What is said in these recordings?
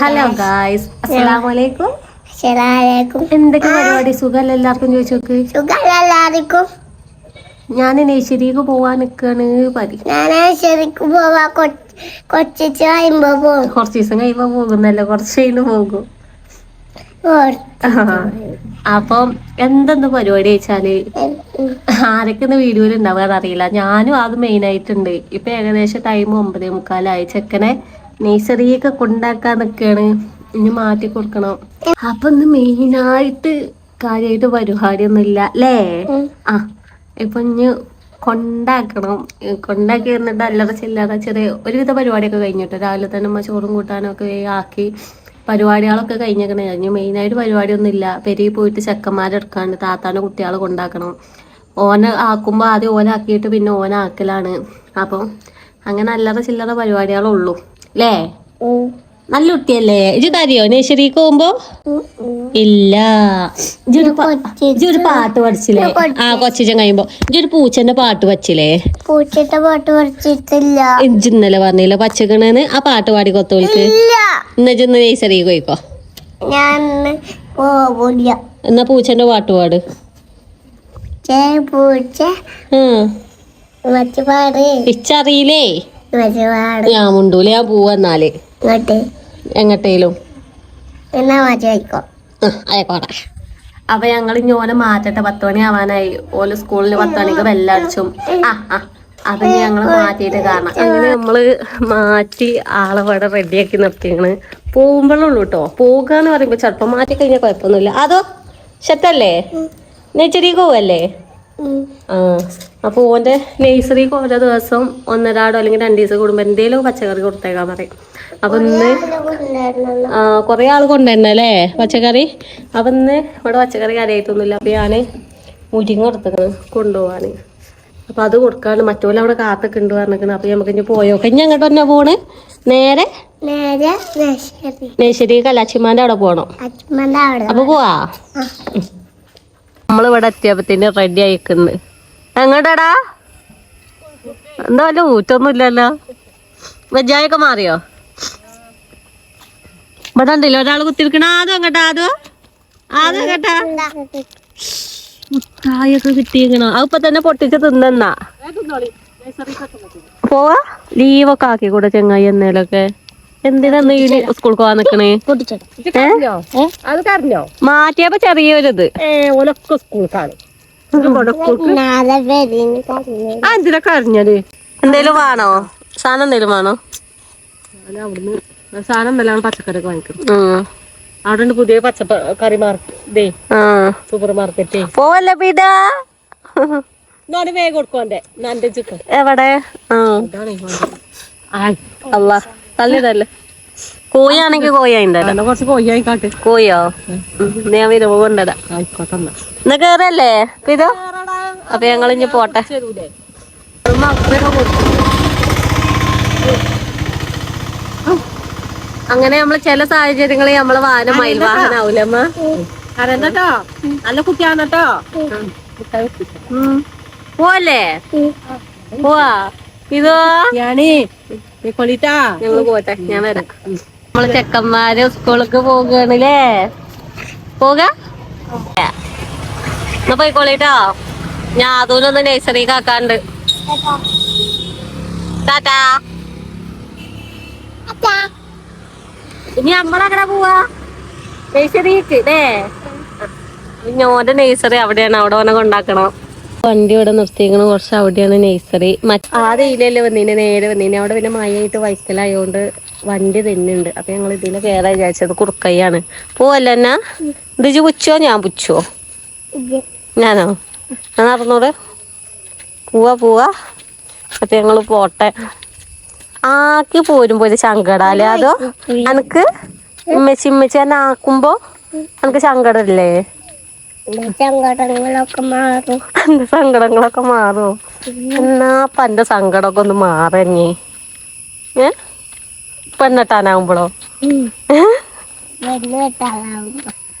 Hello guys അസ്സലാമലൈക്കും എന്തൊക്കെ പരിപാടി? സുഖമല്ല എല്ലാവർക്കും ചോദിച്ചു നോക്ക് ഞാൻ നെയ്ശ്ശേരിക്ക് പോവാൻ നിക്കാണ് പരി ഞാൻ ശരിക്കും പോവാ. കഴിയുമ്പോ പോകും. കുറച്ച് ദിവസം കഴിയുമ്പോ പോകുന്നല്ലോ? കുറച്ച് കഴിഞ്ഞ് പോകും. അപ്പം എന്തെന്ന് പരിപാടി വെച്ചാൽ ആരൊക്കെ ഇന്ന് വീഡിയോയിൽ ഉണ്ടാവാൻ അറിയില്ല. ഞാനും അത് മെയിൻ ആയിട്ടുണ്ട്. ഇപ്പൊ ഏകദേശം ടൈം ഒമ്പതേ മുക്കാലായി. ചെക്കനെ നേഴ്സറിയൊക്കെ കൊണ്ടാക്കാൻ നിക്കാണ്. ഇനി മാറ്റി കൊടുക്കണം. അപ്പൊ ഇന്ന് മെയിൻ ആയിട്ട് കാര്യമായിട്ട് പരിപാടിയൊന്നും ഇല്ല അല്ലേ ആ ഇപ്പൊ ഇനി കൊണ്ടാക്കണം. കൊണ്ടാക്കി എന്നിട്ട് അല്ലറ ചില്ലറ ചെറിയ ഒരുവിധ പരിപാടിയൊക്കെ കഴിഞ്ഞിട്ട് രാവിലെ തന്നെ അമ്മ ചോറും കൂട്ടാനൊക്കെ ആക്കി പരിപാടികളൊക്കെ കഴിഞ്ഞേക്കണേ. കഴിഞ്ഞു മെയിനായിട്ട് പരിപാടിയൊന്നുമില്ല. പെരിയിൽ പോയിട്ട് ചെക്കന്മാരെടുക്കാണ്ട് താത്താന്റെ കുട്ടികളെ കൊണ്ടാക്കണം. ഓന ആക്കുമ്പോൾ ആദ്യം ഓനാക്കിയിട്ട് പിന്നെ ഓനാക്കലാണ്. അപ്പം അങ്ങനെ അല്ലറ ചില്ലറ പരിപാടികളുള്ളൂ അല്ലേ നല്ല കുട്ടിയല്ലേ? ഇജ് കറിയോ നേശ്വരിക്ക് പോകുമ്പോ? ഇല്ല. ഇജൊരു പാട്ട് പഠിച്ചില്ലേ? ആ കൊച്ചിച്ചൻ കഴിയുമ്പോ. ഇജൊരു പൂച്ചന്റെ പാട്ട് പഠിച്ചില്ലേ? പൂച്ചന്റെ പാട്ട് പഠിച്ചിട്ടില്ല. ഇജ് ഇന്നലെ പറഞ്ഞില്ല പച്ചക്കണെന്ന്? ആ പാട്ട് പാടി കൊത്തോൾക്ക് ഇല്ല. എന്നാ നേശ്വരി ഇന്ന് നേശ്വരിക്ക് പോയിക്കോ? എന്നാ പൂച്ചന്റെ പാട്ട് പാട്. പൂച്ച. ഇച്ചറിയില്ലേ? ഞാൻ മുണ്ടൂല. ഞാൻ പോവന്നാൽ ഇങ്ങോട്ട് എങ്ങട്ടേലും. എന്നാ മാറ്റി അപ്പൊ ഞങ്ങൾ ഇനി ഓനെ മാറ്റട്ടെ. പത്ത് മണി ആവാനായി. ഓൽ സ്കൂളിൽ പത്ത് മണിക്ക് ബെല്ലടിച്ചും. ആ ആ. അത് ഞങ്ങൾ മാറ്റിയിട്ട് കാരണം. അങ്ങനെ നമ്മൾ മാറ്റി ആളെ ഇവിടെ റെഡിയാക്കി നിർത്തിയാണ്. പോകുമ്പോഴുള്ളൂ കേട്ടോ പോകുക എന്ന് പറയുമ്പോ ചെറുപ്പം മാറ്റി കഴിഞ്ഞാൽ കുഴപ്പമൊന്നുമില്ല. അതോ ശത്തല്ലേ നെച്ചരിക്ക് പോവല്ലേ ആ. അപ്പൊ ഓന്റെ നേഴ്സറി ഓരോ ദിവസം ഒന്നരാടോ അല്ലെങ്കിൽ രണ്ട് ദിവസം കൂടുമ്പോ എന്തേലും പച്ചക്കറി കൊടുത്തേക്കാൻ പറയും. അപ്പൊ ഇന്ന് ആ കൊറേ ആൾ കൊണ്ടുവരണല്ലേ പച്ചക്കറി? അപ്പൊ ഇന്ന് ഇവിടെ പച്ചക്കറി കരയായിട്ടൊന്നുമില്ല. അപ്പൊ ഞാൻ മുരിങ്ങ കൊടുത്തേക്കണ് കൊണ്ടുപോവാണ് അപ്പൊ അത് കൊടുക്കാണ്ട് മറ്റോലെ അവിടെ കാത്തൊക്കെ ഉണ്ട് പറഞ്ഞിരിക്കണം അപ്പൊ നമുക്ക് ഇനി പോയോ? ഇനി അങ്ങോട്ട് തന്നെ പോണ്? നേരെ? നേരെ നശ്ശേരി കലാച്ചിമാന്റെ അവിടെ പോണം? അച്ഛമ്മന്റെ അവിടെ. അപ്പൊ പോവാ? നമ്മളിവിടെ എത്തിയപ്പത്തിന് റെഡി ആയിക്കുന്ന്. എങ്ങോട്ടാടാ? എന്താ വല്ല ഊറ്റൊന്നും ഇല്ലല്ലോ വെജായൊക്കെ മാറിയോ? ഇവിടെ ഉണ്ടല്ലോ ഒരാൾ കുത്തിരിക്കണ ആദ്യം എങ്ങട്ടാ ആദ്യം ആദ്യം എങ്ങട്ടാ മുട്ടായൊക്കെ കിട്ടിയിരിക്കണോ. അത് ഇപ്പൊ തന്നെ പൊട്ടിച്ച് തിന്നെന്നാ. പോവാ. ലീവൊക്കെ ആക്കി കൂടെ ചെങ്ങായി എന്നേലൊക്കെ. എന്തിനാ ഇന്ന് സ്കൂൾ പോവാൻ നിക്കണേ? ഏ? അത് കറിഞ്ഞോ മാറ്റിയപ്പോ ചെറിയൊരിത്. ഏ ഓലൊക്കെ സ്കൂൾ കാണും. പേരിന് പറഞ്ഞു ആ എന്തിനാ കരഞ്ഞത്? എന്തേലും വേണോ? സാധനം എന്തേലും വേണോ? അവിടുന്ന് സാധനം എന്തെല്ലാം പച്ചക്കറി വാങ്ങിക്കും. അവിടെ പുതിയ പച്ചക്കറി മാർക്കറ്റ് ആ. സൂപ്പർ മാർക്കറ്റ് പോവല്ലേ പീതാ വേഗം ചിക്കൻ എവിടെ? ആ. അല്ല തള്ളിതല്ലേ കോയാണെങ്കിൽ കോയ കുറച്ച് കോയോ. ഞാൻ എന്നാ. എന്നാ കേറല്ലേ? പീതോ അപ്പൊ ഞങ്ങൾ ഇനി പോട്ടെ. അങ്ങനെ നമ്മൾ ചില സാഹചര്യങ്ങളിൽ നമ്മൾ വാഹനം മയിൽ വാഹനം ആവൂലമ്മ അതെന്നോ നല്ല കുട്ടിയാണ് കേട്ടോ ഉം. പോവല്ലേ? പോവാ. ഇതോ? ഞാനേ ഞങ്ങൾ പോട്ടെ ഞാൻ വരാം. നമ്മൾ ചെക്കന്മാര് സ്കൂളിലേക്ക് പോകണല്ലേ പോക? എന്നാ പോയിക്കോളിട്ടോ. ഞാൻ അതുപോലെ ഒന്ന് നേഴ്സറി കാക്കാണ്ട്. ടാറ്റാ. ഇനി നമ്മളങ്ങനെ പോവാ? നഴ്സറിക്ക് ഞോന്റെ നഴ്സറി അവിടെയാണ് അവിടെ ഓനെ കൊണ്ടാക്കണം. വണ്ടി ഇവിടെ നിർത്തിയേക്കണ കുറച്ച് അവിടെയാണ് നേഴ്സറി ആദ്യം ഇതിലല്ലേ വന്നിനെ? നേരെ വന്നിന്. അവിടെ പിന്നെ മഴയായിട്ട് വൈക്കലായോണ്ട് വണ്ടി തന്നെയുണ്ട് അപ്പൊ ഞങ്ങൾ ഇതിലെ കയറാ വിചാരിച്ചത് കുറുക്കയ്യാണ്. പോവല്ല എന്നാ ഇത് പുച്ചോ? ഞാൻ പുച്ചോ? ഞാനോ? ഞാൻ നടന്നോട് പോവാ പോവാ. അപ്പൊ ഞങ്ങൾ പോട്ടെ. ആക്കി പോരുമ്പോ ഒരു ശങ്കടാലേ അതോ? അനക്ക്? ഉമ്മച്ചി ഉമ്മച്ചി എന്നെ ആക്കുമ്പോ അനക്ക് സങ്കടല്ലേ? സങ്കടങ്ങളൊക്കെ മാറും. എന്റെ സങ്കടങ്ങളൊക്കെ മാറോ? എന്നാ അപ്പൊ എന്റെ സങ്കടമൊക്കെ ഒന്ന് മാറഞ്ഞേ. ഏ? പെണ്ണെട്ടാനാവുമ്പോഴോ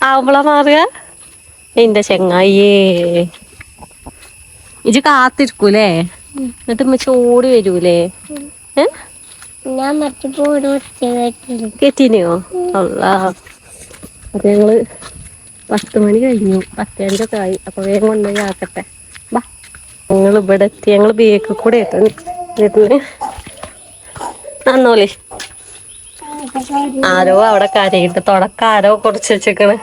ആവുമ്പോളാ മാറുക? എന്റെ ചെങ്ങായിയേ. ഇജ് കാത്തിരിക്കൂലേ? എന്നിട്ട് ഉമ്മ ഓടി വരൂലേ? ഞാൻ മറ്റു അല്ല അത് ഞങ്ങൾ പത്ത് മണി കഴിഞ്ഞു. പത്തേന്റെ ആയി. അപ്പൊ വേഗം കൊണ്ടുപോയി ആക്കട്ടെ. ബാ ഞങ്ങൾ ഇവിടെ എത്തി. ഞങ്ങൾ ബേക്ക് കൂടെ എത്തും നന്നോലി ആരോ അവിടെ കരയിട്ട് തുടക്കം ആരോ കുറച്ച് വെച്ചേക്കണ്.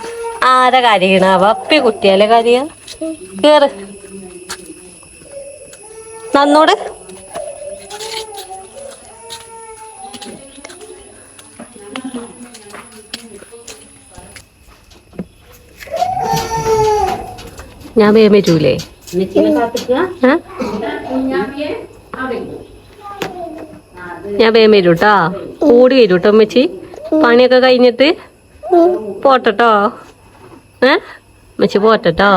ആരാ കരയണ? വപ്പി അപ്പി കുട്ടിയല്ലേ കരയ? കേറ്. നന്നോട്. ഞാൻ വേഗം വരൂലേ? ഞാൻ വേഗം വരൂ കേട്ടോ കൂടി വരൂ കേട്ടോ അമ്മച്ചി പണിയൊക്കെ കഴിഞ്ഞിട്ട് പോട്ടോ ഏ? അമ്മച്ചി പോട്ടോ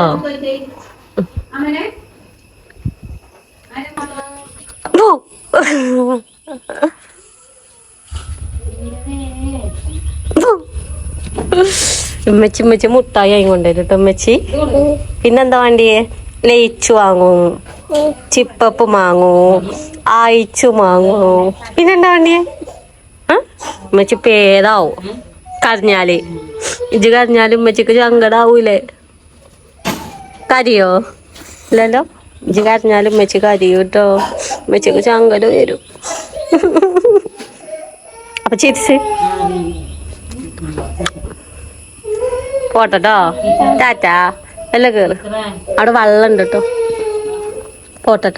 ഉമ്മച്ചി ഉമ്മച്ചി മുട്ടായി ആയി കൊണ്ടുവരും കേട്ടോ ഉമ്മച്ചി. പിന്നെന്താ വേണ്ടിയേ? ലയിച്ചു വാങ്ങും ചിപ്പപ്പ് വാങ്ങും ആയിച്ചു വാങ്ങും പിന്നെന്താ വേണ്ടിയേ? ഉമ്മച്ചി പേതാവും കരഞ്ഞാൽ. ഇജ്ജ് കരഞ്ഞാൽ ഉമ്മച്ചിക്ക് സങ്കടാവൂലേ? കരിയോ? ഇല്ലല്ലോ? ഇജ്ജ് കരഞ്ഞാൽ ഉമ്മച്ചി കരിയൂ കേട്ടോ ഉമ്മച്ചിക്ക് സങ്കടം വരും. അപ്പൊ ചിരിച്ച്. പോട്ടോ ടാറ്റാ. എല്ലാം കേറ്. അവിടെ വെള്ളം ഉണ്ട് കേട്ടോ പോട്ടോ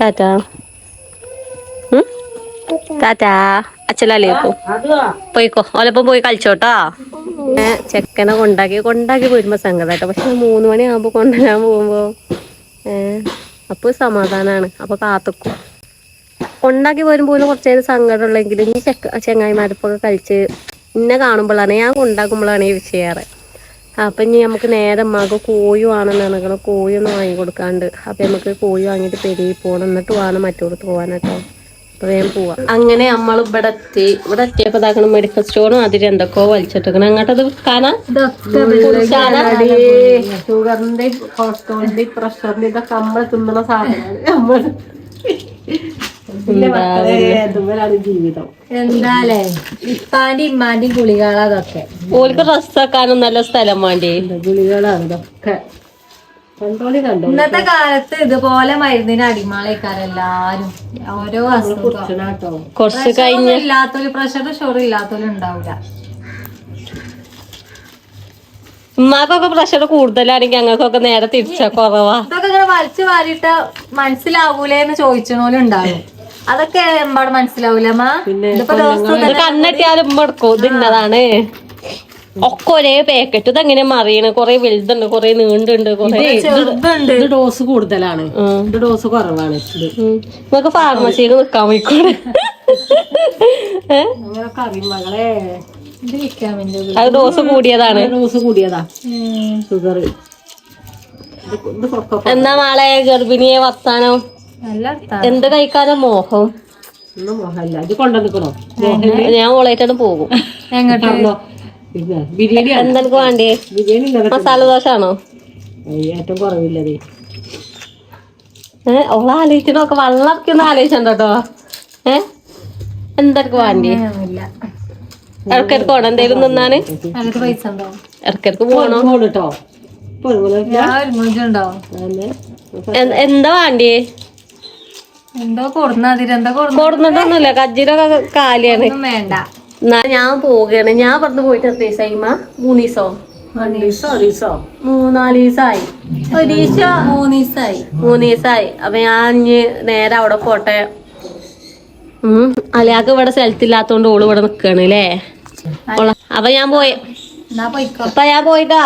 ടാറ്റാ? ടാറ്റാ പോ പോയിക്കോ. ഓലപ്പം പോയി കളിച്ചോട്ടോ. ചെക്കനെ കൊണ്ടാക്കി കൊണ്ടാക്കി പോയിരുമ്പോ സങ്കടമായിട്ടോ പക്ഷെ മൂന്ന് മണിയാകുമ്പോ കൊണ്ടുവരാൻ പോകുമ്പോ ഏഹ് അപ്പൊ സമാധാനാണ്. അപ്പൊ കാത്തുക്കും. കൊണ്ടാക്കി പോരുമ്പോൾ കുറച്ച് നേരം സങ്കടമുള്ളെങ്കിലും ഈ ചെക്ക ചെങ്ങായിമാരപ്പൊക്കെ കളിച്ച് ഇന്നെ കാണുമ്പോഴാണ് ഞാൻ ഉണ്ടാക്കുമ്പോഴാണ് ഈ ചെയ്യാറ് അപ്പം ഇനി നമുക്ക് നേരെ മകൾ കോഴി വേണമെന്നാണ് കോഴി ഒന്ന് വാങ്ങി കൊടുക്കാണ്ട് അപ്പം നമുക്ക് കോഴി വാങ്ങിയിട്ട് പെരുകി പോകണം എന്നിട്ട് വേണം മറ്റോടത്ത് പോകാൻ കേട്ടോ അപ്പൊ വേഗം പോവാം. അങ്ങനെ നമ്മൾ ഇവിടെ എത്തി. ഇവിടെ എത്തിയപ്പോ ഇതാക്കണം മെഡിക്കൽ സ്റ്റോറും അതിൽ എന്തൊക്കെയോ വലിച്ചിട്ടിരിക്കണം. അങ്ങോട്ടത് വിൽക്കാനാ ഷുഗറിന്റെ കൊളസ്ട്രോളിന്റെ പ്രഷറിന്റെ ഇതൊക്കെ നമ്മൾ തിന്നണ സാധനമാണ്. നമ്മൾ ജീവിതം. എന്താലേ? ഇപ്പാന്റെ ഇമ്മാന്റെയും ഗുളികളാ അതൊക്കെ ഓർക്ക് ഡ്രസ് നല്ല സ്ഥലം വേണ്ടി ഗുളികളാണ് ഇതൊക്കെ? കണ്ടോളി കണ്ടോ? ഇന്നത്തെ കാലത്ത് ഇതുപോലെ മരുന്നിന് അടിമാളേക്കാർ എല്ലാരും. ഓരോ കുറച്ച് കഴിഞ്ഞ ഇല്ലാത്തൊരു പ്രഷർ ഷുഗർ ഇല്ലാത്തൊരു ഉണ്ടാവില്ല ഉമ്മാക്കൊക്കെ പ്രഷർ കൂടുതലാണെങ്കിൽ ഞങ്ങൾക്കൊക്കെ നേരെ തിരിച്ച കുറവാ. ഇതൊക്കെ ഇങ്ങനെ വലിച്ചു വാരിട്ട് മനസ്സിലാവൂലേ എന്ന് ചോദിച്ചണോലും ഉണ്ടാവും അതൊക്കെ എമ്പാട് മനസ്സിലാവൂലേ കണ്ണെട്ടിയാലും ഇന്നതാണ്. ഒക്കെ ഒരേ പാക്കറ്റ് ഇതെങ്ങനെ മറിയണ് കൊറേ വലുതുണ്ട് കൊറേ നീണ്ടുണ്ട് കൊറേ ഡോസ് കൂടുതലാണ്. ഡോസ് കുറവാണ്. നിങ്ങക്ക് നമുക്ക് ഫാർമസിയിൽ നിക്കാൻ പോയിക്കൂടെ? അത് ഡോസ് കൂടിയതാണ്. ഡോസ് കൂടിയതാ. ഷുഗർ എന്നാ നാളെ ഗർഭിണിയെ വർത്താനം? എന്ത് കഴിക്കാനാ മോഹം? ഞാൻ ഓളായിട്ടാണ് പോകും. എന്തെനിക്ക് വേണ്ടേ? മസാല ദോശ ആണോ ഏറ്റവും കുറവില്ലതേ ഏഹ് ഓളെ ആലോചിച്ചൊക്കെ വെള്ളമൊക്കെ ഒന്ന് ആലോചിച്ചോ ഏഹ് എന്തൊക്കെ വേണ്ടേ? ഇടക്കിടക്ക് പോണം. എന്തേലും നിന്നാണ് ഇടക്കിടക്ക് പോണോ കേട്ടോ എന്താ വേണ്ടിയേ എന്തോ കൊടുന്ന അതിൽ എന്താ കൊടുന്നിട്ടൊന്നുമില്ല. കജ്ജിലൊക്കെ കാലിയാണ്. വേണ്ട. എന്നാ ഞാൻ പോവുകയാണ്. ഞാൻ പറഞ്ഞു പോയിട്ട് എത്ര ദിവസമായിമ്മ മൂന്ന് ദിവസോ? മൂന്നാൽ ദിവസമായി. മൂന്ന് ദിവസമായി. മൂന്ന് ദിവസമായി. അപ്പൊ ഞാൻ ഇനി നേരെ അവിടെ പോട്ടെ. ഉം. അലയാക്ക് ഇവിടെ സ്ഥലത്തില്ലാത്തോണ്ട് ഓൾ ഇവിടെ നിക്കാണ് അല്ലേ അപ്പൊ ഞാൻ പോയി. അപ്പൊ ഞാൻ പോയിട്ടാ?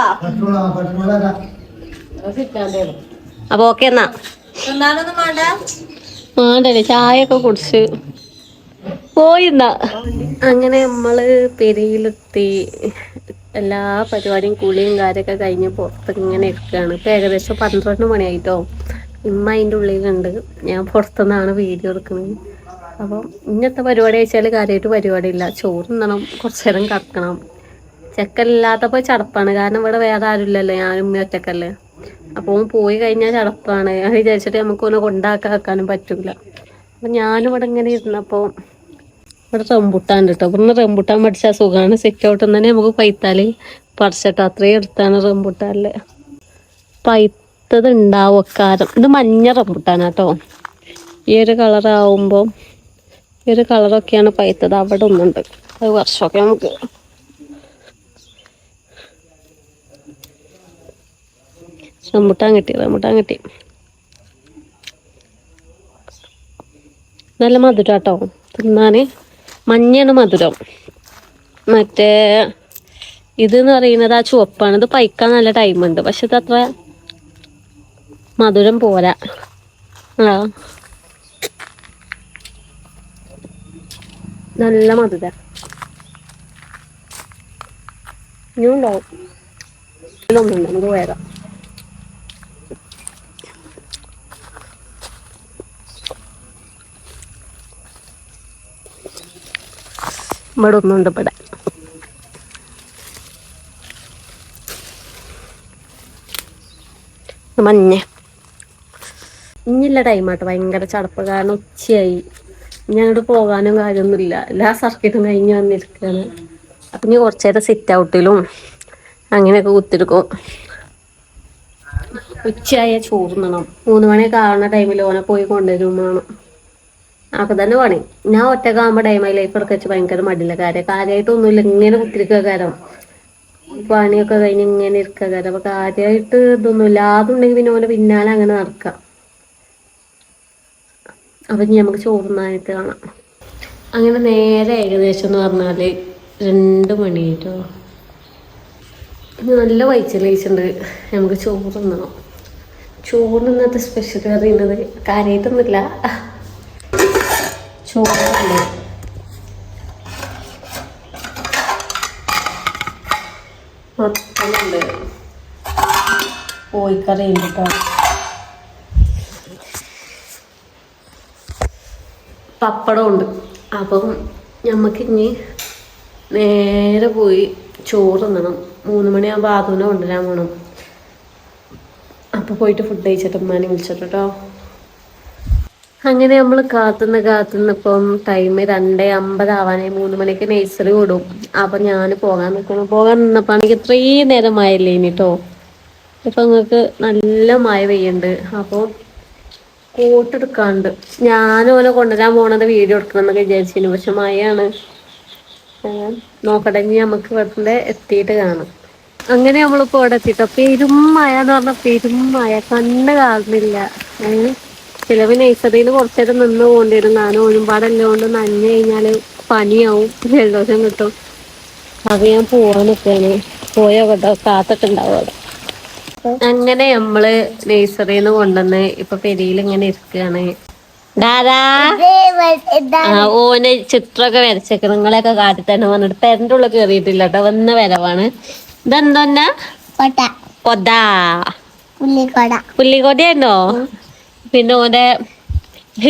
അപ്പൊ ഓക്കെ എന്നാ. എന്നാലൊന്നും വേണ്ട. വേണ്ടല്ലേ ചായയൊക്കെ കുടിച്ച്. പോയിന്നാ അങ്ങനെ നമ്മൾ പെരയിലെത്തി. എല്ലാ പരിപാടിയും കുളിയും കാര്യമൊക്കെ കഴിഞ്ഞ് പുറത്ത് ഇങ്ങനെ ഇരിക്കുകയാണ് ഇപ്പൊ ഏകദേശം പന്ത്രണ്ട് മണിയായിട്ടോ. ഇമ്മ അതിന്റെ ഉള്ളിലുണ്ട്. ഞാൻ പുറത്തുനിന്നാണ് വീഡിയോ എടുക്കുന്നത് അപ്പം ഇന്നത്തെ പരിപാടി വെച്ചാൽ കാര്യമായിട്ട് പരിപാടിയില്ല. ചോറ് തിന്നണം. കുറച്ച് നേരം കറക്കണം. ചെക്കല്ലാത്തപ്പോൾ ചടപ്പാണ്. കാരണം ഇവിടെ വേറെ ആരുമില്ലല്ലോ ഞാനും ഒറ്റക്കല്ലേ. അപ്പോൾ പോയി കഴിഞ്ഞാൽ ചടപ്പാണ്. ഞാൻ വിചാരിച്ചിട്ട് നമുക്ക് ഒന്ന് കൊണ്ടാക്കാക്കാനും പറ്റൂല. അപ്പം ഞാനിവിടെ ഇങ്ങനെ ഇരുന്നപ്പോൾ ഇവിടെ റംബുട്ടാൻ കേട്ടോ ഇവിടുന്ന് റംബുട്ടാൻ പഠിച്ചാൽ സുഖമാണ് സെറ്റ് ഔട്ട് തന്നെ നമുക്ക് പൈത്താലി പറിച്ചിട്ട്. അത്രയും എടുത്താണ് റംബുട്ടാനിൽ. പൈത്തത് ഉണ്ടാവും കാരം ഇത് മഞ്ഞ റംബുട്ടാനാട്ടോ ഈ ഒരു കളറാവുമ്പോൾ ഈ ഒരു കളറൊക്കെയാണ് പൈത്തത്. അവിടെ ഒന്നുണ്ട്. അത് വർഷമൊക്കെ നമുക്ക് റംബുട്ടാൻ കിട്ടി റംബുട്ടാൻ കിട്ടി. നല്ല മധുരം കേട്ടോ തിന്നാന്. മഞ്ഞയാണ് മധുരം. മറ്റേ ഇതെന്ന് പറയുന്നത് ആ ചുവപ്പാണ്. ഇത് പൈക്കാൻ നല്ല ടൈമുണ്ട് പക്ഷെ ഇത് അത്ര മധുരം പോരാ. ആ. നല്ല മധുര. ഇനിയും ഉണ്ടാവും. ഇതിലൊന്നുണ്ട് ഇത് വേഗം ഇവിടെ. ഒന്നുണ്ട് ഇവിടെ മഞ്ഞ ഇനിയുള്ള ടൈമാട്ടോ ഭയങ്കര ചടപ്പ്. കാരണം ഉച്ചയായി. ഞങ്ങോട്ട് പോകാനും കാര്യമൊന്നുമില്ല. എല്ലാ സർക്കിട്ടും കഴിഞ്ഞ് വന്നിരിക്കുകയാണ്. അപ്പം ഇനി കുറച്ച് നേരം സിറ്റ് ഔട്ടിലും അങ്ങനെയൊക്കെ കുത്തിരിക്കും. ഉച്ചയായ ചോറുന്നണം മൂന്ന് മണിയൊക്കെ ആവുന്ന ടൈമിൽ ഓനെ പോയി കൊണ്ടുവരും അതൊക്കെ തന്നെ പണി. ഞാൻ ഒറ്റക്കാകുമ്പോ ടൈം ലൈഫ് ഒക്കെ വെച്ച് ഭയങ്കര മടിയില്ല കാര്യം. കാര്യമായിട്ടൊന്നുമില്ല ഇങ്ങനെ കുത്തിരിക്കുക കാരം പണിയൊക്കെ കഴിഞ്ഞ് ഇങ്ങനെ ഇരിക്കുക കാരം അപ്പൊ കാര്യമായിട്ട് ഇതൊന്നുമില്ല. അതുണ്ടെങ്കിൽ പിന്നെ ഓനെ പിന്നാലെ അങ്ങനെ നടക്കാം. അപ്പൊ ഇനി നമുക്ക് ചോറുന്നായിട്ട് കാണാം. അങ്ങനെ നേരെ ഏകദേശം എന്ന് പറഞ്ഞാൽ രണ്ട് മണി കേട്ടോ ഇന്ന് നല്ല വൈച്ചലേച്ചുണ്ട് നമുക്ക് ചോറ് തിന്നണം ചോറ് ഇന്നത്തെ സ്പെഷ്യൽ അറിയുന്നത് കാര്യമായിട്ടൊന്നുമില്ല ചോറുണ്ട്. മത്തനുണ്ട്. കോഴിക്കറി ഉണ്ട് കേട്ടോ പപ്പടം ഉണ്ട്. അപ്പം നമുക്ക് ഇനി നേരെ പോയി ചോറ് തിന്നണം മൂന്ന് മണിയാകുമ്പോൾ ആദൂനെ കൊണ്ടുവരാൻ പോകണം അപ്പോൾ പോയിട്ട് ഫുഡ് കഴിച്ചിട്ട് ഉമ്മാനെ വിളിച്ചിട്ടോ അങ്ങനെ നമ്മൾ കാത്തുനിന്ന് കാത്തുനിന്ന് ഇപ്പം ടൈം അമ്പത് ആവാനായി. മൂന്ന് മണിക്ക് നേഴ്സറി വിടും. അപ്പൊ ഞാൻ പോകാൻ നിൽക്കുന്നു പോകാൻ നിന്നപ്പോ എനിക്ക് ഇത്രയും നേരമായില്ലേ ഇനി കേട്ടോ ഇപ്പൊ നിങ്ങൾക്ക് നല്ല മഴ അപ്പൊ അപ്പോൾ കോട്ടെടുക്കാണ്ട് ഞാൻ ഓനെ കൊണ്ടുവരാൻ പോണത് വീഡിയോ എടുക്കണം എന്നൊക്കെ വിചാരിച്ചിരുന്നു പക്ഷെ മഴയാണ്. നോക്കട്ടെ ഇനി നമുക്ക് ഇവിടെ എത്തിയിട്ട് കാണാം. അങ്ങനെ നമ്മളിപ്പോ ഇവിടെ എത്തിയിട്ടോ പെരും മഴ എന്ന് പറഞ്ഞ പെരുമായ മഴ. കണ്ണ് കാണുന്നില്ല ഏഹ് ചിലവ് നഴ്സറിയിൽ കുറച്ചേരം നിന്ന് പോകേണ്ടി വരും കാരണം ഒരുപാടല്ല കൊണ്ട് നനഞ്ഞു കഴിഞ്ഞാൽ പനിയാവും. ജലദോഷം കിട്ടും. അത് ഞാൻ പോവാൻ നിൽക്കാണ് പോയോ കേട്ടോ കാത്തൊക്കെ ഉണ്ടാവും അവിടെ. അങ്ങനെ നമ്മൾ നഴ്സറിന്ന് കൊണ്ടുവന്ന് ഇപ്പൊ പെരിയിൽ ഇങ്ങനെ ഇരിക്കുകയാണ് ദാദാ ആ ഓന് ചിത്രമൊക്കെ വരച്ചേക്ക് നിങ്ങളെയൊക്കെ കാട്ടിത്തന്നെ വന്നിട്ട് പെരന്റെ ഉള്ളിൽ കയറിയിട്ടില്ല കേട്ടോ. വന്ന വരവാണ്. ഇതെന്തോന്നാ കൊതാ പിന്നെ ഓന്റെ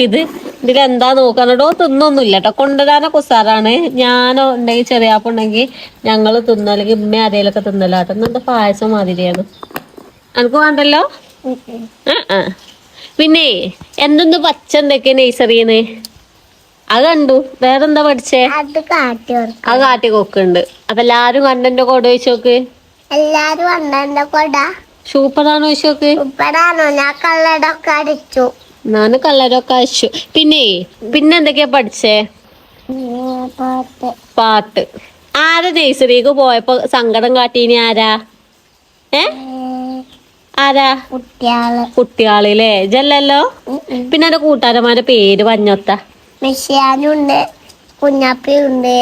ഇത് ഇതിലെന്താ നോക്കാനോ തിന്നൊന്നുമില്ല കേട്ടോ കൊണ്ടുവരാനൊക്കെ ഉസാറാണ്. ഞാനോ ഉണ്ടെങ്കിൽ ചെറിയാപ്പ ഉണ്ടെങ്കിൽ ഞങ്ങൾ തിന്നോ അല്ലെങ്കിൽ ഉമ്മ അതേലൊക്കെ തിന്നല്ലോ. കേട്ടോ എന്താ പായസം മാതിരിയാണ്. എനിക്ക് വേണ്ടല്ലോ? ആ ആ. പിന്നെ എന്തൊന്ന് പച്ച എന്തൊക്കെ നഴ്സറിന്ന്? അത് കണ്ടു. വേറെന്താ പഠിച്ചേ? അത് കാട്ടി കൊക്കുണ്ട് അപ്പൊ എല്ലാരും കണ്ടെന്റെ കൊട വെച്ച് നോക്ക് എല്ലാരും കൊട. സൂപ്പറാണോ വെച്ച് സൂപ്പറാണോ. ഞാൻ കള്ളടൊക്കെ അടിച്ചു. ഞാൻ കളറൊക്കെ അടിച്ചു. പിന്നെ പിന്നെ എന്തൊക്കെയാ പഠിച്ചേ? പാട്ട്. ആരാ നഴ്സറിക്ക് പോയപ്പോ സങ്കടം കാട്ടീനി ആരാ? ഏ? ആരാ? കുട്ടിയാൾ. കുട്ടിയാളില്ലേ ജല്ലല്ലോ. പിന്നെ എന്റെ കൂട്ടുകാരന്മാരുടെ പേര് പഞ്ഞൊത്ത മെസ്സിയാനുണ്ട് കുഞ്ഞാപ്പിയുണ്ട്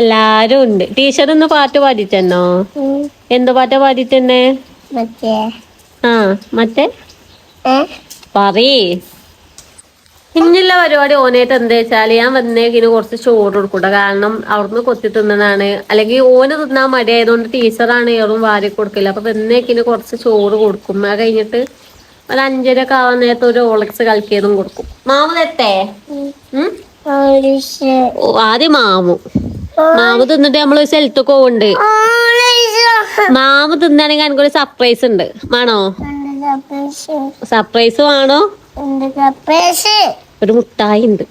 എല്ലാരും ഉണ്ട്. ടീച്ചർ ഇന്ന് പാട്ട് പാടിട്ടെന്നോ എന്ത് പാട്ട് പാടിട്ടെന്നെ ആ മറ്റേ? പറയേ. ഇനിയുള്ള പരിപാടി ഓനായിട്ട് എന്താ വെച്ചാൽ ഞാൻ വന്നേക്കിന് കുറച്ച് ചോറ് കൊടുക്കൂട്ട. കാരണം അവിടുന്ന് കൊത്തി തിന്നതാണ് അല്ലെങ്കിൽ ഓന് തിന്നാൻ മടിയായതുകൊണ്ട് ടീച്ചറാണ് ഏറും വാരി കൊടുക്കില്ല അപ്പൊ വന്നേക്കിന് കുറച്ച് ചോറ് കൊടുക്കും. അത് കഴിഞ്ഞിട്ട് ഒരു അഞ്ചര ഒക്കെ ആവാൻ നേരത്തെ ഒരു ഓളക്സ് കളിക്കിയതും കൊടുക്കും. മാവ് തെറ്റേ ഉം, ആദ്യം മാമു. മാവ് തിന്നിട്ട് ഒരു സ്ഥലത്തൊക്കെ പോകുന്നുണ്ട് മാമു മാവ് തിന്നാണെങ്കിൽ എനിക്കൊരു സർപ്രൈസ് ഉണ്ട്. വേണോ? സർപ്രൈസ് വേണോ? ഒരു മുട്ടായി ഉണ്ട്.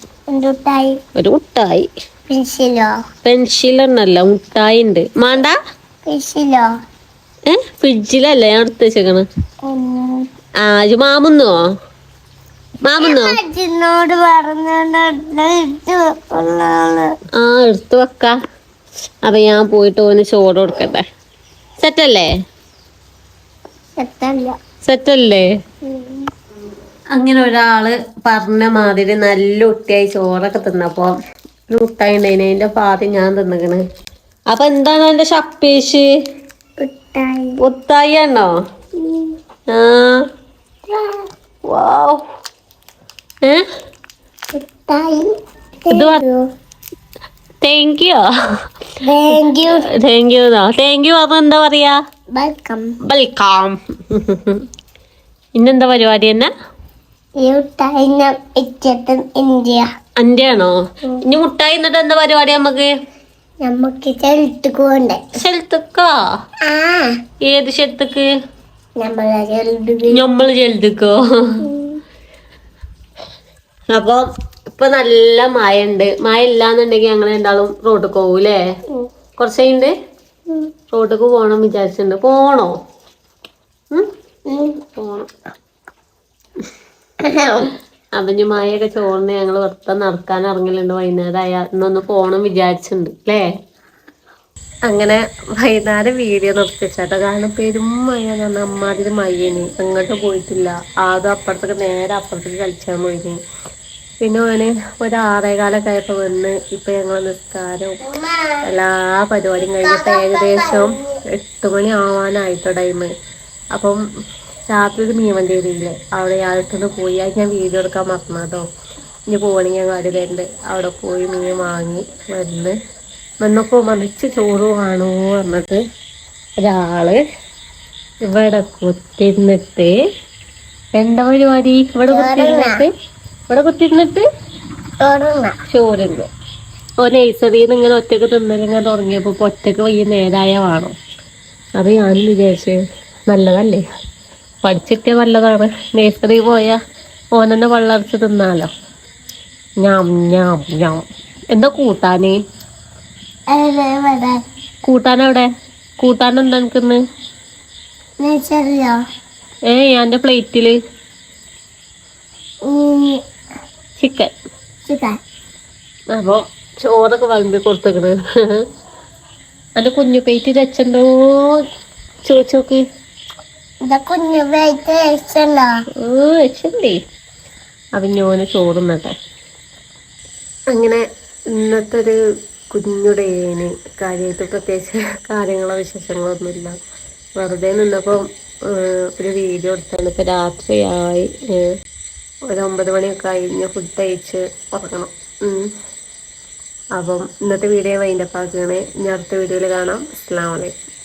ഒരു മുട്ടായി. പെൻസിലോ? പെൻസിലെണ്ണല്ല മുട്ടായി ഉണ്ട്. മാണ്ട? ഏ? ഫ്രിഡ്ജിലല്ല ഞാൻ എടുത്ത് വെച്ചേക്കണ്. ആ ഇത് മാമുന്നോ മാമുന്നോ? അച്ഛനോട് ആ എടുത്തു വെക്ക. അപ്പൊ ഞാൻ പോയിട്ട് ഓന് ചോറ് കൊടുക്കട്ടെ. സെറ്റല്ലേ? സെറ്റല്ല. അങ്ങനെ ഒരാൾ പറഞ്ഞ മാതിരി നല്ല ഒട്ടിയായി ചോറൊക്കെ തിന്നപ്പോ ഒരു മുട്ടായി ഉണ്ടായിന്. അതിന്റെ പാതി ഞാൻ തിന്നിക്കണ്. അപ്പൊ എന്താണ് എന്റെ ഷപ്പീഷ്? ഉത്തായി ആണോ? ആ. ഇത് thank you thank you thank you thank you പറഞ്ഞ എന്താ പറയാ? വെൽക്കം വെൽക്കം ഇന്നെന്താ പരിപാടി എന്നാ ഈ മിഠായി ഞാൻ ഇന്ത്യ. അന്റെ ആണോ ഇനി മുട്ടായി എന്നിട്ട് എന്താ പരിപാടി നമുക്ക് നമുക്ക് പോണ്ടേ. സ്ഥലത്തേക്കാ ഏത് സ്ഥലത്തേക്ക് നമ്മൾ ചെലുത്ത് ഞമ്മൾ ചെലുത്തേക്കോ അപ്പൊ ഇപ്പൊ നല്ല മഴ ഉണ്ട് മഴ ഇല്ലാന്നുണ്ടെങ്കിൽ ഞങ്ങൾ എന്താളും റോഡിൽ പോകൂലേ കുറച്ച് കഴിഞ്ഞിട്ട് റോഡിക്ക് പോണം വിചാരിച്ചിട്ടുണ്ട്. പോണോ? പോണം. അപ്പൊ ഇനി മഴയൊക്കെ ചോറിന് ഞങ്ങൾ വെറുതെ നടക്കാൻ ഇറങ്ങലുണ്ട്. വൈകുന്നേരം ആയാ ഇന്നൊന്ന് പോണം വിചാരിച്ചിട്ടുണ്ട്. അല്ലേ? അങ്ങനെ വൈകുന്നേരം വീഡിയോ നിർത്തിച്ചാട്ടോ. കാരണം പെരും മഴ പറഞ്ഞാൽ അമ്മാതിരി മയ്യനി അങ്ങോട്ട് പോയിട്ടില്ല. ആദ്യം അപ്പുറത്തേക്ക് നേരെ അപ്പുറത്തേക്ക് കളിച്ചാൻ പോയിന്. പിന്നെ ഓന് ഒരു ആറേകാലൊക്കെ ആയപ്പോൾ വന്ന് ഇപ്പൊ ഞങ്ങൾ നിസ്കാരവും എല്ലാ പരിപാടിയും കഴിഞ്ഞപ്പോൾ ഏകദേശം എട്ട് മണി ആവാനായിട്ടോ ടൈം അപ്പം രാത്രി ഒരു മീമന്തേരിയില്ലേ അവിടെ ആയിട്ടൊന്ന് പോയി. അത് ഞാൻ വീഡിയോ എടുക്കാൻ മറന്നാട്ടോ ഇനി പോകണമെങ്കിൽ ഞാൻ കാര്യം തരുന്നുണ്ട് അവിടെ പോയി മീൻ വാങ്ങി വന്ന് വന്നപ്പോൾ മറിച്ച് ചോറ് കാണുമോ പറഞ്ഞിട്ട് ഒരാൾ ഇവിടെ കുത്തിരുന്നിട്ട് എന്താ പരിപാടി? ഇവിടെ കുത്തിരുന്നിട്ട്? ഇവിടെ കുത്തിരുന്നിട്ട്? ചോറുണ്ട് ഓ നഴ്സറിയിൽ നിന്ന് ഇങ്ങനെ ഒറ്റയ്ക്ക് തിന്നലിങ്ങനെ തുടങ്ങിയപ്പോൾ ഇപ്പൊ ഒറ്റയ്ക്ക് വയ്യ നേരായ വേണോ. അത് ഞാൻ വിചാരിച്ചു നല്ലതല്ലേ? പഠിച്ചിട്ട് നല്ലതാണ്. നേഴ്സറി പോയ ഓനെന്നെ വെള്ളമടിച്ച് തിന്നാലോ. ഞാം ഞാം ഞാം. എന്താ കൂട്ടാന്? കൂട്ടാൻ എവിടെ കൂട്ടാൻ എന്താ എനിക്കിന്ന് ഏ എന്റെ പ്ലേറ്റിൽ. ചിക്കൻ. ചിക്കൻ. ചോറൊക്കെ വളമ്പി കൊടുത്തേക്കണ്. അന്റെ കുഞ്ഞു പേറ്റ് രച്ചണ്ടോ ചോദിച്ചോക്ക് കുഞ്ഞു ഇഷ്ടല്ലോ വെച്ചല്ലേ അപ്പം ഞാൻ ചോറുന്നട്ടെ അങ്ങനെ ഇന്നത്തെ ഒരു കുഞ്ഞുടേന് കാര്യമായിട്ട് പ്രത്യേകിച്ച് കാര്യങ്ങളോ വിശേഷങ്ങളോ ഒന്നുമില്ല വെറുതെ നിന്നപ്പോൾ ഒരു വീഡിയോ എടുത്താണ്. ഇപ്പം രാത്രിയായി ഒരു ഒമ്പത് മണിയൊക്കെ കഴിഞ്ഞ് ഫുഡ് കഴിച്ച് ഉറങ്ങണം. അപ്പം ഇന്നത്തെ വീഡിയോ വൈൻഡപ്പ് ആക്കുകയാണ്. ഇനി അടുത്ത വീഡിയോയിൽ കാണാം. അസ്സാം വലൈക്കും